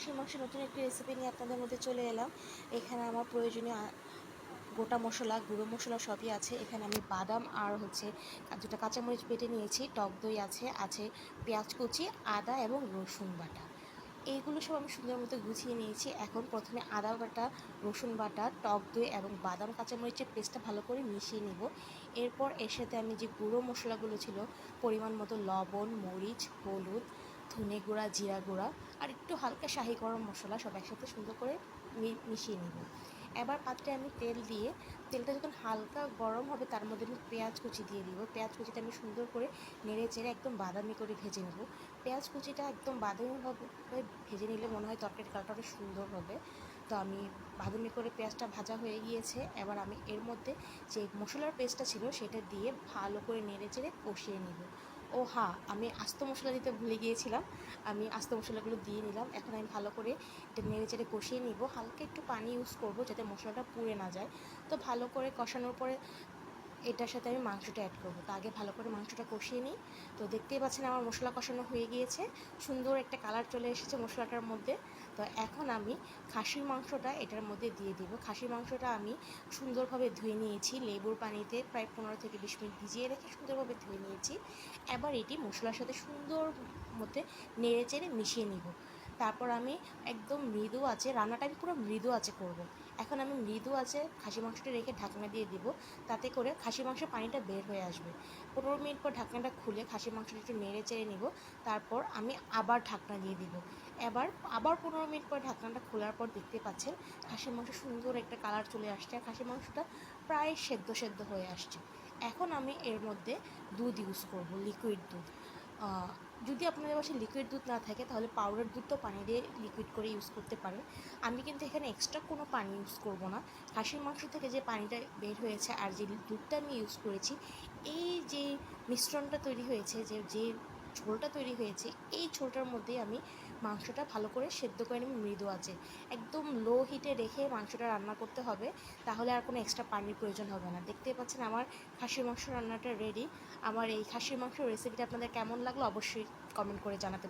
খাসির মাংসের নতুন একটি রেসিপি নিয়ে আপনাদের মধ্যে চলে এলাম। এখানে আমার প্রয়োজনীয় গোটা মশলা, গুঁড়ো মশলা সবই আছে। এখানে আমি বাদাম আর হচ্ছে দুটো কাঁচামরিচ বেটে নিয়েছি। টক দই আছে আছে পেঁয়াজ কুচি, আদা এবং রসুন বাটা। এইগুলো সব আমি সুন্দর মতো গুছিয়ে নিয়েছি। এখন প্রথমে আদা বাটা, রসুন বাটা, টক দই এবং বাদাম কাঁচামরিচের পেস্টটা ভালো করে মিশিয়ে নেব। এরপর এর সাথে আমি যে গুঁড়ো মশলাগুলো ছিল, পরিমাণ মতো লবণ, মরিচ, হলুদ ধনে গুঁড়া, জিরা গুঁড়া আর একটু হালকা শাহি গরম মশলা সব একসাথে সুন্দর করে মিশিয়ে নেব। এবার পাত্রে আমি তেল দিয়ে, তেলটা যখন হালকা গরম হবে তার মধ্যে আমি পেঁয়াজ কুচি দিয়ে দিব। পেঁয়াজ কুচিটা আমি সুন্দর করে নেড়ে চেড়ে একদম বাদামি করে ভেজে নেব। পেঁয়াজ কুচিটা একদম বাদামিভাবে ভেজে নিলে মনে হয় তরকারির কালারটা অনেক সুন্দর হবে। তো আমি বাদামি করে পেঁয়াজটা ভাজা হয়ে গিয়েছে। এবার আমি এর মধ্যে যে মশলার পেস্টটা ছিল সেটা দিয়ে ভালো করে নেড়ে চেড়ে কষিয়ে নেব। ও হ্যাঁ আমি আস্ত মশলা দিতে ভুলে গিয়েছিলাম। আমি আস্ত মশলাগুলো দিয়ে নিলাম। এখন আমি ভালো করে এটা নেড়ে চেড়ে কষিয়ে নিব। হালকা একটু পানি ইউজ করব যাতে মশলাটা পুড়ে না যায়। তো ভালো করে কষানোর পরে এটার সাথে আমি মাংসটা অ্যাড করব। তো আগে ভালো করে মাংসটা কষিয়ে নিই। তো দেখতেই পাচ্ছেন আমার মশলা কষানো হয়ে গিয়েছে। সুন্দর একটা কালার চলে এসেছে মশলাটার মধ্যে। তো এখন আমি খাসির মাংসটা এটার মধ্যে দিয়ে দিব। খাসির মাংসটা আমি সুন্দরভাবে ধুয়ে নিয়েছি। লেবুর পানিতে প্রায় পনেরো থেকে বিশ মিনিট ভিজিয়ে রেখে সুন্দরভাবে ধুয়ে নিয়েছি। এবার এটি মশলার সাথে সুন্দর মধ্যে নেড়ে চেড়ে মিশিয়ে নিব। তারপর আমি একদম মৃদু আছে রান্নাটা আমি পুরো মৃদু আছে করব। এখন আমি মৃদু আছে খাসি মাংসটা রেখে ঢাকনা দিয়ে দিব, তাতে করে খাসি মাংসের পানিটা বের হয়ে আসবে। পনেরো মিনিট পর ঢাকনাটা খুলে খাসি মাংসটা একটু নেড়ে চেড়ে নিব, তারপর আমি আবার ঢাকনা দিয়ে দিব। এবার আবার পনেরো মিনিট পর ঢাকনাটা খোলার পর দেখতে পাচ্ছেন খাসির মাংস সুন্দর একটা কালার চলে আসছে আর খাসির মাংসটা প্রায় সেদ্ধ সেদ্ধ হয়ে আসছে। এখন আমি এর মধ্যে দুধ ইউজ করব লিকুইড দুধ। যদি আপনাদের বাসায় লিকুইড দুধ না থাকে, তাহলে পাউডার দুধ তো পানি দিয়ে লিকুইড করে ইউজ করতে পারেন। আমি কিন্তু এখানে এক্সট্রা কোনো পানি ইউজ করব না। খাসির মাংস থেকে যে পানিটা বের হয়েছে আর যে দুধটা আমি ইউজ করেছি, এই যে মিশ্রণটা তৈরি হয়েছে, যে যে ঝোলটা তৈরি হয়েছে, এই ঝোলটার মধ্যেই আমি মাংসটা ভালো করে সেদ্ধ করে নেব, মৃদু আছে একদম লো হিটে রেখে মাংসটা রান্না করতে হবে, তাহলে আর কোনো এক্সট্রা পানির প্রয়োজন হবে না দেখতে পাচ্ছেন আমার খাসির মাংস রান্নাটা রেডি আমার এই খাসির মাংস রেসিপিটা আপনাদের কেমন লাগল অবশ্যই কমেন্ট করে জানাতে।